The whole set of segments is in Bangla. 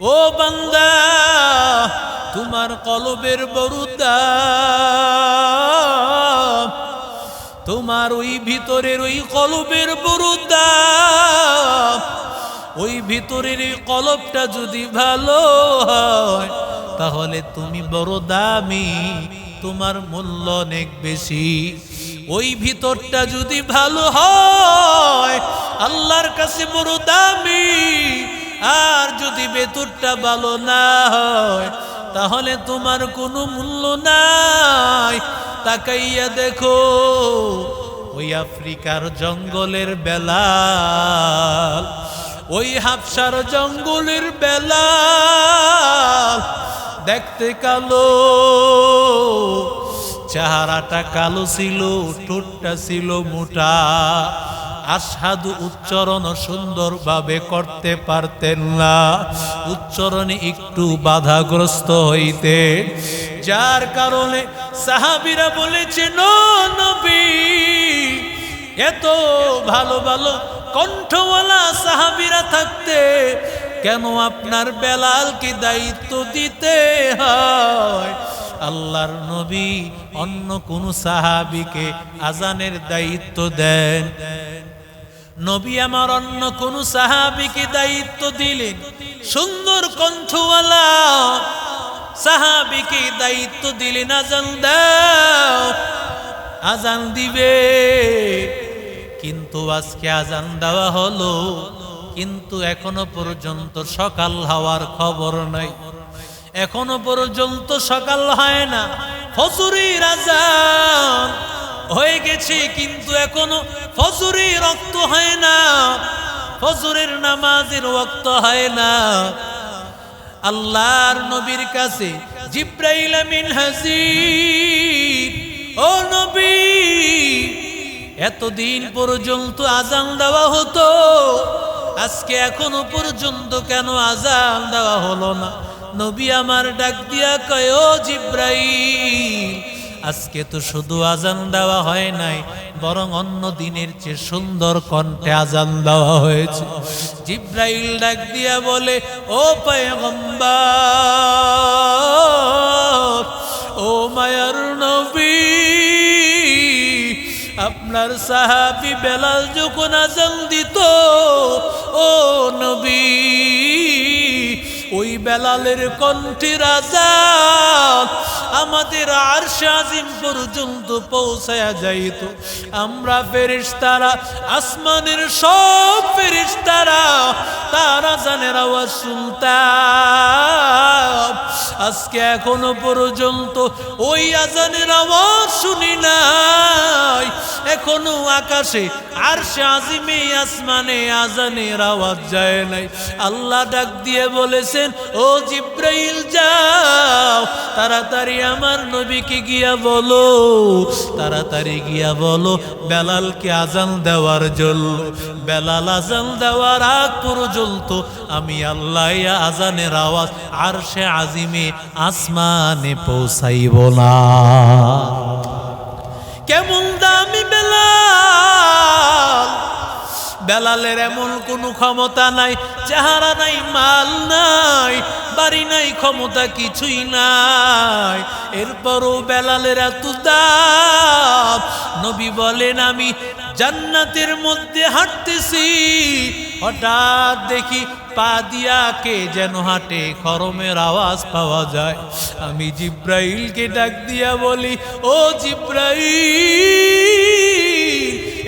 ও বান্দা, তোমার কলবের বরুদা, তোমার ওই ভিতরের ওই কলবের বরুদা, ওই ভিতরের এই কলবটা যদি ভালো হয়, তাহলে তুমি বড় দামি, তোমার মূল্য অনেক বেশি। ওই ভিতরটা যদি ভালো হয়, আল্লাহর কাছে বড় দামি আর যদি ভেতরটা ভালো না হয়, তাহলে তোমার কোনো মূল্য নাই। তাকাইয়া দেখো, ওই আফ্রিকার জঙ্গলের বেলা ওই হাফসার জঙ্গলের বেলা দেখতে কালো, চেহারাটা কালো ছিল, ঠোঁটটা ছিল মোটা। আসাদু উচ্চারণ সুন্দরভাবে করতে পারতেন না। উচ্চারণে একটু বাধাগ্রস্ত হইতে। যার কারণে সাহাবিরা বলেছে নবী, এত ভালো ভালো কণ্ঠওয়ালা সাহাবিরা থাকতে কেন আপনার বেলালকে দায়িত্ব দিতে হয়? আল্লাহর নবী অন্য কোন সাহাবিকে আজানের দায়িত্ব দেন। নবী আমার অন্য কোন সাহাবিকে দায়িত্ব দিলেন। সুন্দর কণ্ঠওয়ালা সাহাবিকে দায়িত্ব দিলেন, আজান দাও, আজান দিবে। কিন্তু আজকে আজান দেওয়া হলো, কিন্তু এখনও পর্যন্ত সকাল হওয়ার খবর নাই। এখনও পর্যন্ত সকাল হয় না, ফজুরির আজান হয়ে গেছে, কিন্তু এখনও ফজুরি রক্ত হয় না। ফজরের নামাজের রক্ত হয় না। আল্লাহর নবীর কাছে জিব্রাইল আমিন হাজির, ও নবী, এতদিন পর্যন্ত আজান দেওয়া হতো, আজকে এখনও পর্যন্ত কেন আজান দেওয়া হলো না? নবী আমার ডাক দিয়া কয়, ও জিব্রাইল আজকে তো শুধু আজান দেওয়া হয় নাই, বরং অন্য দিনের চেয়ে সুন্দর কণ্ঠে আজান দেওয়া হয়েছে। জিব্রাইল ডাক দিয়া বলে, ও পয়গম্বর, ও মায়ার নবী, আপনার সাহাবি বেলাল যখন আজান দিত, ও নবী, ওই বেলালের কণ্ঠের আজাদ আমাদের আর আজিম পর্যন্ত পৌঁছায়া যাইত। আমরা ফেরিস্তারা আসমানের সব ফেরিস্তারা তারা আজানের আওয়াজ শুনতাম। আজকে এখনও পর্যন্ত ওই আজানের আওয়াজ শুনি নাই। এখনও আকাশে আর সে আজিমে আসমানে আজানের আওয়াজ যায় নাই। আল্লাহ ডাক দিয়ে বলেছেন, ও জিব্রাইল, যাও, তাড়াতাড়ি আমার নবীকে গিয়া বলো, তাড়াতাড়ি গিয়া বলো, বেলালকে আজান দেওয়ার জন্য। বেলাল আজান দেওয়ার আগ পর্যন্ত আমি আল্লাহ আজানের আওয়াজ, আর সে আজিমে আসমানে পৌঁছাইব না। কেমন দামি বেলাল? বেলালের এমন কোনো ক্ষমতা নাই, চেহারা নাই, মাল নাই, বাড়ি নাই, ক্ষমতা কিছুই নাই। এরপরও বেলালের এত দাম, নবী বলেন, আমি জান্নাতের মধ্যে হাঁটতেছি হঠাৎ দেখি পা দিয়া কে যেন হাঁটে, খরমের আওয়াজ পাওয়া যায়। আমি জিব্রাইলকে ডাক দিয়া বলি, ও জিব্রাইল,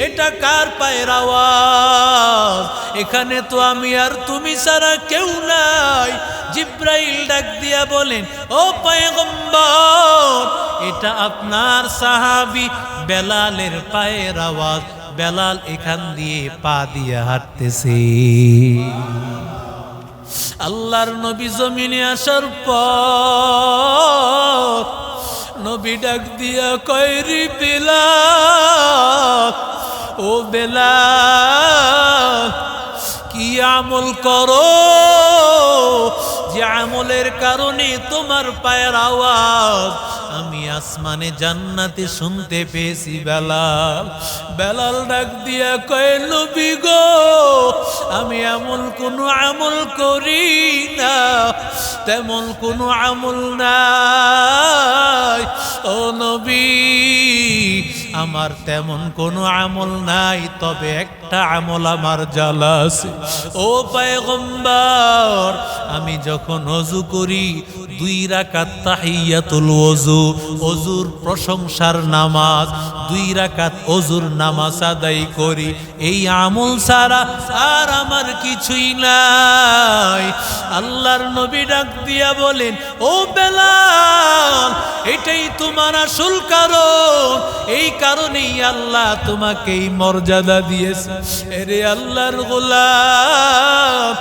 এটা কার পায়ের আওয়াজ? এখানে তো আমি আর তুমি ছাড়া কেউ নাই। জিব্রাইল ডাক দিয়া বলেন, ও পয়গম্বর, এটা আপনার সাহাবি বেলালের পায়ের আওয়াজ। বেলাল এখান দিয়ে পা দিয়ে হাঁটতেছে। আল্লাহর নবী জমিনে আসার পর নবী ডাক দিয়া কয়রি বেলাল, ও বেলা কি আমল করো? যে আমলের কারণে তোমার পায়ের আওয়াজ আমি আসমানে জান্নাতে শুনতে পেয়েছি বেলাল। বেলাল ডাক দিয়া কয়, নবী গো, আমি এমন কোনো আমল করি না, তেমন কোনো আমল না ও নবী আমার তেমন কোনো আমল নাই, তবে একটা আমল আমার জ্বালা আছে। ও পায়গম্বর, আমি যখন অজু করি, দুই রাকাত তাহিয়াতুল ওযু অজুর প্রশংসার নামাজ দুই রাকাত অজুর নামাজ আদায় করি। এই আমল সারা আর আমার কিছুই নাই। আল্লাহর নবী ডাক দিয়া বলেন, ও বেলাল, এটাই তোমার আসল কারণ। এই কারণেই আল্লাহ তোমাকে এই মর্যাদা দিয়েছে। এরে আল্লাহর গোলাম,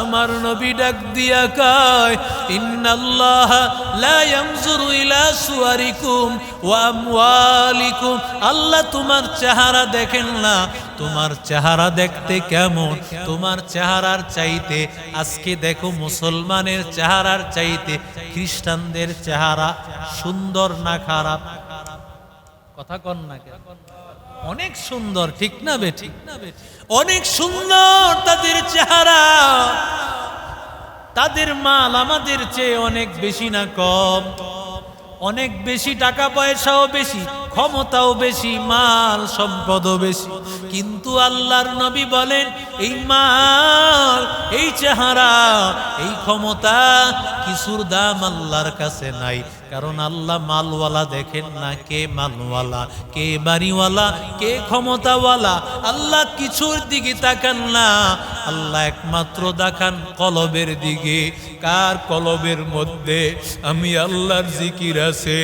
আমার নবী ডাক দিয়া কয়, ইন্নাল্লাহ লা ইয়ানজুরু ইলা সুয়ারিকুম ওয়া আমওয়ালিকুম আল্লাহ তোমার চেহারা দেখেন না। তোমার চেহারা দেখতে কেমন? তোমার চেহারার চাইতে, আজকে দেখো মুসলমানের চেহারার চাইতে খ্রিস্টানদের চেহারা সুন্দর না খারাপ? কথা কন না? অনেক সুন্দর, ঠিক না বে? ঠিক না বে? অনেক সুন্দর তাদের চেহারা। তাদের মাল আমাদের চেয়ে অনেক বেশি না কম? অনেক বেশি টাকা পয়সাও বেশি। ক্ষমতাও বেশি, মাল সম্পদও বেশি। কিন্তু আল্লাহর নবী বলেন, এই মাল, এই চেহারা, এই ক্ষমতা কিছুর দাম আল্লাহর কাছে নাই। কারণ আল্লাহ মালওয়ালা দেখেন না কে মালওয়ালা, কে বাড়িওয়ালা, কে ক্ষমতাওয়ালা। আল্লাহ কিছুর দিকে তাকান না, আল্লাহ একমাত্র দেখান কলবের দিকে। কার কলবের মধ্যে আমি আল্লাহর জিকির আছে?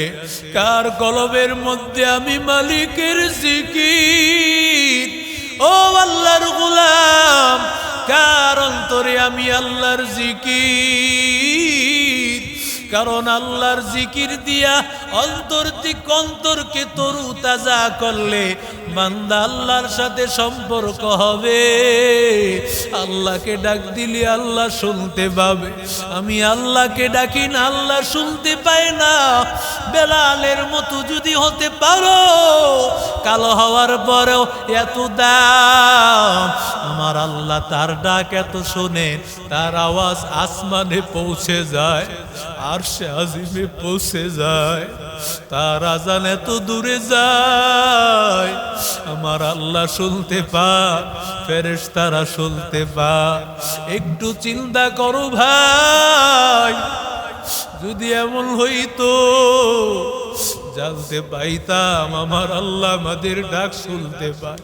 কার কলবের মধ্যে আমি মালিকের জিকির। ও আল্লাহর গোলাম, কার অন্তরে আমি আল্লাহর জিকির? কারণ আল্লাহর জিকির দিয়া অন্তর দিক অন্তরকে তরু তাজা করলে বান্দা আল্লাহর সাথে সম্পর্ক হবে। আল্লাহকে ডাক দিলে আল্লাহ শুনতে পাবে। আমি আল্লাহকে ডাকি না, আল্লাহ শুনতে পায় না। বেলালের মতো যদি হতে পারো কালো হওয়ার পরেও এত দাম। আমার আল্লাহ তার ডাক এত শোনে, তার আওয়াজ আসমানে পৌঁছে যায় আর সে আজিমে পৌঁছে যায়। তার আজান এত দূরে যায়। আমার আল্লাহ শুনতে পা ফেরেশ তারা শুনতে পা একটু চিন্তা করো ভাই, যদি এমন হইতো জানতে পাইতাম, আমার আল্লাহ আমাদের ডাক শুনতে পায়।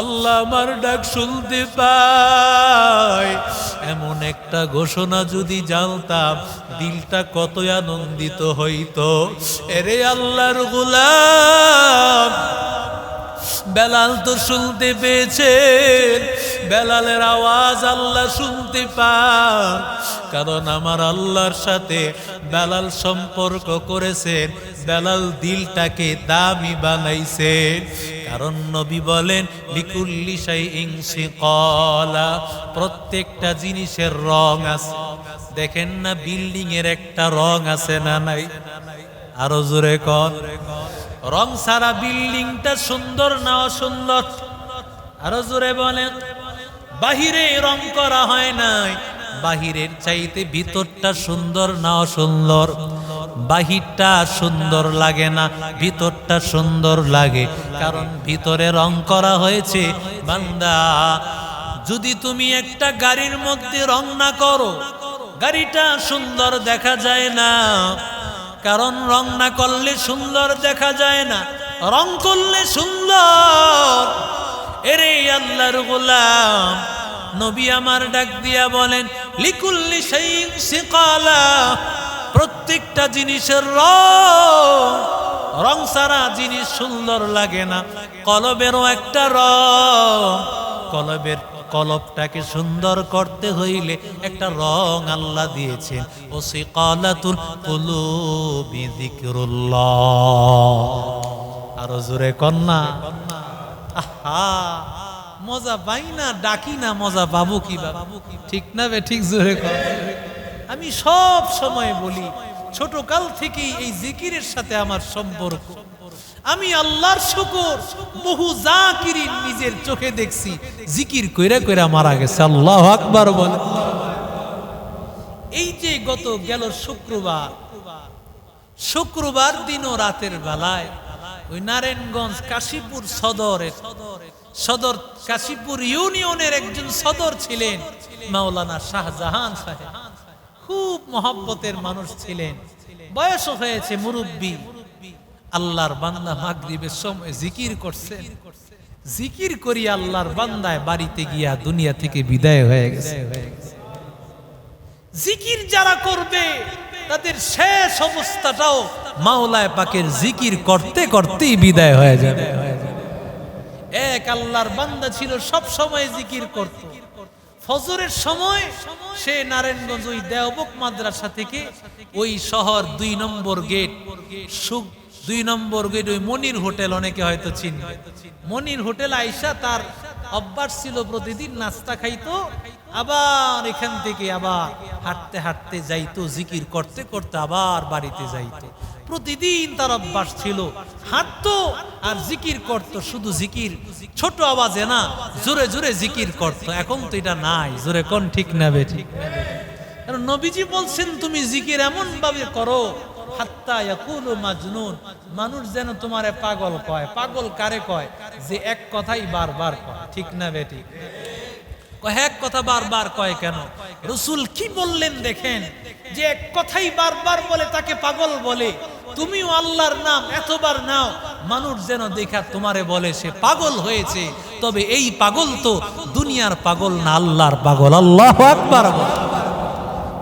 আল্লাহ আমার ডাক শুনতে পায়। এমন একটা ঘোষণা যদি জানতাম, দিলটা কত আনন্দিত হইতো। এরে আল্লাহর গোলাম, বেলাল তো শুনতে পেয়েছেন। বেলালের আওয়াজ আল্লাহ শুনতে পান। কারণ আমার আল্লাহর সাথে বেলাল সম্পর্ক করেছেন, বেলাল দিলটাকে দামি বানাইছেন। কারণ নবী বলেন, লিকুল্লি সাই ইংসি কলা প্রত্যেকটা জিনিসের রং আছে। দেখেন না বিল্ডিং এর একটা রং আছে না নাই? আরও জোরে রং সারা বিল্ডিংটা সুন্দর না অসুন্দর? আরও জোরে বলেন। বাহিরে রং করা হয় নাই। বাহিরের চাইতে ভিতরটা সুন্দর না অসুন্দর? বাহিরটা সুন্দর লাগে না, ভিতরটা সুন্দর লাগে। কারণ ভিতরে রং করা হয়েছে, বান্দা। যদি তুমি একটা গাড়ির মধ্যে রং না করো, গাড়িটা সুন্দর দেখা যায় না। কারণ রং না করলে সুন্দর দেখা যায় না। রং করলে সুন্দর। এরে আল্লাহর গোলাম। নবী আমার ডাক দিয়া বলেন, লিকুল্লি শাইইন সিকালা, প্রত্যেকটা জিনিসের রং রং সারা জিনিস সুন্দর লাগে না। কলবেরও একটা রং, কলবের কলবটাকে সুন্দর করতে হইলে একটা রং আল্লাহ দিয়েছেন। ও সে কলাতুল কুলুবি যিকরুল্লাহ। আরও জোরে কন্যা আহা! মজা পাই না, ডাকি না, মজা পাবো কি বাবু ঠিক না বে, ঠিক জোরে আমি সব সময় বলি ছোট কাল থেকেই এই জিকিরের সাথে আমার সম্পর্ক। আমি আল্লাহর শুকর, বহু জাকিরিন নিজের চোখে দেখছি, জিকির কইরা কইরা মারা গেছে। আল্লাহ আকবার বলে। এই যে গত গেল শুক্রবার শুক্রবার দিন ও রাতের বেলায় ওই নারায়ণগঞ্জ কাশীপুর সদরের সদর কাশীপুর ইউনিয়নের একজন সদর ছিলেন মাওলানা শাহজাহান সাহেব। খুব মহব্বতের মানুষ ছিলেন। বয়স হয়েছে মুরব্বী। আল্লাহর বান্দা মাগরিবের সময় জিকির করছেন জিকির করি আল্লাহর বান্দায় বাড়িতে গিয়া দুনিয়া থেকে বিদায় হয়ে গেছে। জিকির যারা করবে তাদের শেষ অবস্থাটাও মাওলায় পাকের জিকির করতে করতেই বিদায় হয়ে যাবে। এক আল্লাহর বান্দা ছিল, সব সময় জিকির করত। ফজরের সময় সে নারায়ণগঞ্জ ওই দেওবক মাদ্রাসা থেকে ওই শহর দুই নম্বর গেট, সুখ দুই নম্বর গেট, ওই মনির হোটেল অনেকে হয়তো চিনবে। মনির হোটেল আইসা তার অভ্যাস ছিল প্রতিদিন নাস্তা খাইতো, আবার এখান থেকে আবার হাঁটতে হাঁটতে যাইতো, জিকির করতে করতে আবার বাড়িতে যাইতো। প্রতিদিন তার অভ্যাস ছিল হাঁটতো আর জিকির করত, শুধু জিকির। ছোট আওয়াজে না, জোরে জোরে জিকির করত। এখন তো এটা নাই, জোরে কোন ঠিক নেবে ঠিক কারণ নবীজি বলছেন, তুমি জিকির এমন ভাবে করো মানুষ যেন তোমারে পাগল কয়। পাগল কারে কয়? যে এক কথাই বারবার কয়। ঠিক না বেটি? এক কথা বারবার কয় কেন? রসুল কি বললেন দেখেন? যে এক কথাই বারবার বলে তাকে পাগল বলে। তুমিও আল্লাহর নাম এতবার নাও, মানুষ যেন দেখা তোমারে বলে সে পাগল হয়েছে। তবে এই পাগল তো দুনিয়ার পাগল না আল্লাহর পাগল। আল্লাহ আকবার।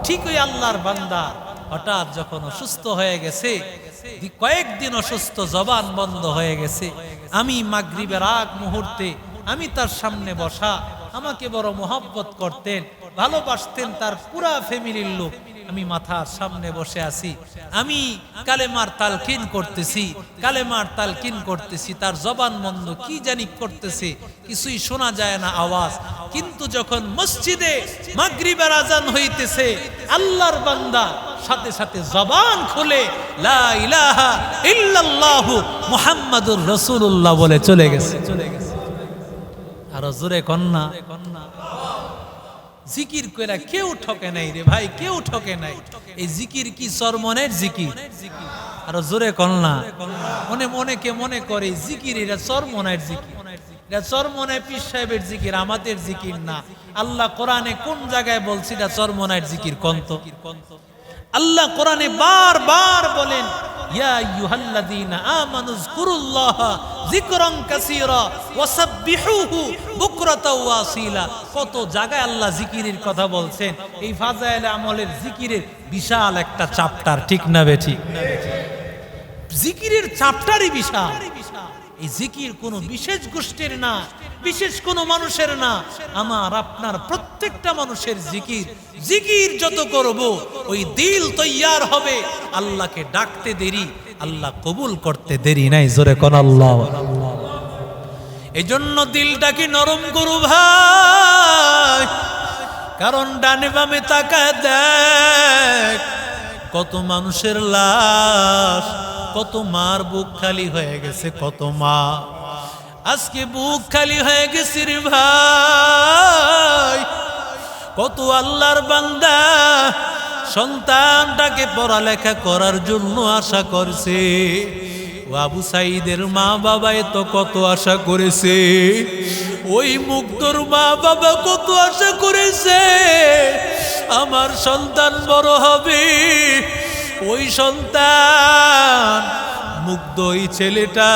ঠিক আল্লাহর বান্দা। হঠাৎ যখন অসুস্থ হয়ে গেছে কয়েকদিন অসুস্থ, জবান বন্ধ হয়ে গেছে। আমি মাগরিবের আগ মুহূর্তে আমি তার সামনে বসা, আমাকে বড় মোহাব্বত করতেন, ভালোবাসতেন তার পুরা ফ্যামিলির লোক। আমি মাথার সামনে বসে আছি। আমি কালেমার তালকিন করতেছি, কালেমার তালকিন করতেছি, তার জবান বন্ধ, কি জানি করতেছে, কিছুই শোনা যায় না আওয়াজ। কিন্তু যখন মসজিদে মাগরিবের আজান হইতেছে, আল্লাহর বান্দা সাথে সাথে জবান খুলে মুহাম্মাদুর রাসূলুল্লাহ বলে চলে গেছে। চলে গেছে আরও জোরে কন্যা। কন্যা জিকির কইরা কেউ ঠকে নাই রে ভাই, কেউ ঠকে নাই। এই জিকির কি সরমনের জিকির? আরও জোরে কন্যা। মনে মনে কে মনে করে জিকির এটা সরমনের জিকির। এটা চরমনায় পীর সাহেবের জিকির, আমাদের জিকির না। আল্লাহ কোরআনে কোন জায়গায় বলছি এটা চরমনায় জিকির, কন্ত? আল্লাহ কোরআনে বার বার বলেন কত জায়গায় আল্লাহ জিকিরের কথা বলছেন। এই ফাজাইল আমলের জিকিরের বিশাল একটা চ্যাপ্টার, ঠিক না বে ঠিক? জিকিরের চ্যাপ্টারই বিশাল। এই জিকির কোনো বিশেষ গোষ্ঠীর না, বিশেষ কোনো মানুষের না। আমার আপনার প্রত্যেকটা মানুষের জিকির জিকির যত করব, ওই দিল তৈয়ার হবে। আল্লাহকে ডাকতে দেরি, আল্লাহ কবুল করতে দেরি নাই, জোরে কোন আল্লাহ। এই জন্য দিলটাকে নরম করু ভাই? কারণ ডানে বামে তাকায় দেখ, কত মানুষের লাশ। কত মার বুক খালি হয়ে গেছে, কত মা। আজকে বুক খালি হয়ে গেছে রে ভাই। কত আল্লাহর বান্দা সন্তানটাকে পড়ালেখা করার জন্য আশা করছে। আবু সাইদের মা বাবা এত কত আশা করেছে। ওই মুক্তর মা বাবা কত আশা করেছে। আমার সন্তান বড় হবে ওই সন্তান, মুগ্ধ ওই ছেলেটা,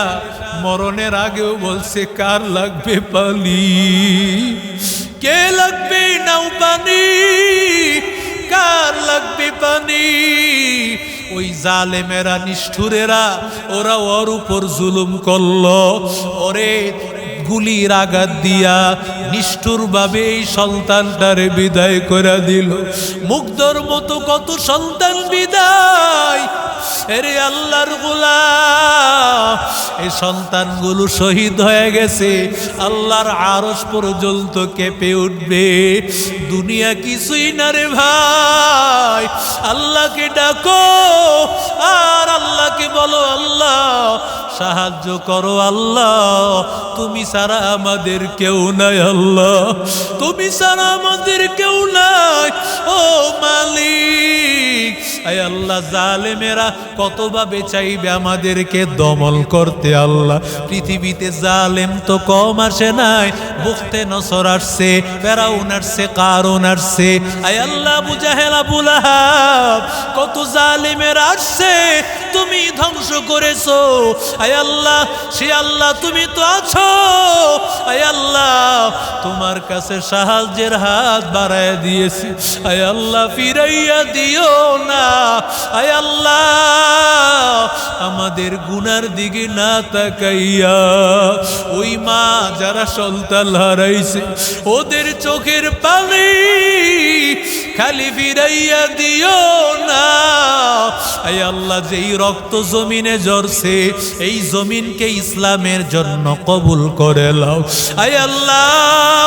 মরণের আগেও বলছে, কার লাগবে পালি? কে লাগবে নাও পানি কার লাগবে পানি? ওই জালেমেরা, নিষ্ঠুরেরা ওরা ওর উপর জুলুম করল। ওরে গুলির আঘাত দিয়া নিষ্ঠুর ভাবে এই সন্তানটারে বিদায় করে দিল। মুগ্ধর মতো কত সন্তান বিদায়। এরে আল্লাহর গোলাম, এই সন্তানগুলো শহীদ হয়ে গেছে। আল্লাহর আরস পর্যন্ত কেঁপে উঠবে। দুনিয়া কিছুই না রে ভাই, আল্লাহকে ডাকো। আর আল্লাহকে বলো, আল্লাহ, সাহায্য করো, আল্লাহ। তুমি সারা আমাদের কেউ নাই, আল্লাহ। তুমি সারা আমাদের কেউ নাই, ও আয় আল্লাহ, জালেমেরা কতভাবে চাইবে আমাদেরকে দমল করতে, আল্লাহ? পৃথিবীতে জালেম তো কম আসে নাই বুখতে নসর আসছে, ফেরাউন আসছে কারণ আসছে। আয় আল্লাহ বুজাহেল আবুল আহাব কত জালেমের আসছে তুমি ধ্বংস করেছ। আয় আল্লাহ, সে আল্লাহ তুমি তো আছো। আয় আল্লাহ, তোমার কাছে সাহায্যের হাত বাড়ায় দিয়েছি। আয় আল্লাহ, ফিরাইয়া দিও না। আয় আল্লাহ, আমাদের গুনার দিকে না তাকাইয়া ওই মা যারা সন্তান হারাইছে, ওদের চোখের পানি খালি ফিরাইয়া দিও না। আয় আল্লাহ, যেই রক্ত জমিনে ঝরছে, এই জমিনকে ইসলামের জন্য কবুল করে নাও। আয় আল্লাহ,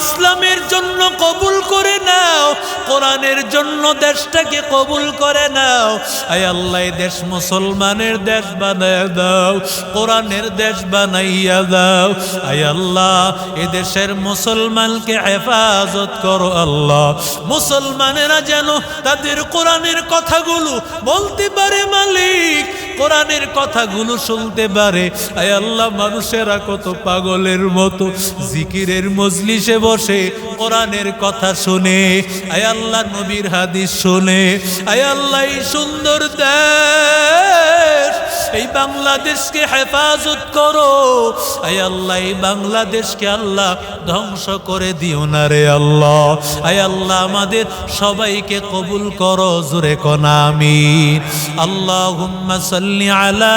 ইসলামের জন্য কবুল করে নাও, কোরআনের জন্য দেশটাকে কবুল করে নাও। আয় আল্লাহ দেশ মুসলমানের দেশ বানায় দাও, কোরআনের দেশ বানাইয়া দাও। আয় আল্লাহ, এ দেশের মুসলমানকে হেফাজত করো আল্লাহ। মুসলমানেরা যেন তাদের কোরআনের কথাগুলো বলতে পারে মালিক। কোরআনের কথাগুলো শুনতে পারে। আয় আল্লাহ, মানুষেরা কত পাগলের মতো। জিকিরের মজলিসে বসে কোরআনের কথা শুনে। আয় আল্লাহ, নবীর হাদিস শুনে। আয় আল্লাহ সুন্দর দেশ। এই বাংলাদেশকে হেফাজত করো। আয় আল্লাহ, এই বাংলাদেশকে আল্লাহ ধ্বংস করে দিও না রে আল্লাহ। আয় আল্লাহ, আমাদের সবাইকে কবুল করো, জোরে কনামি আল্লাহ সাল্লি আলা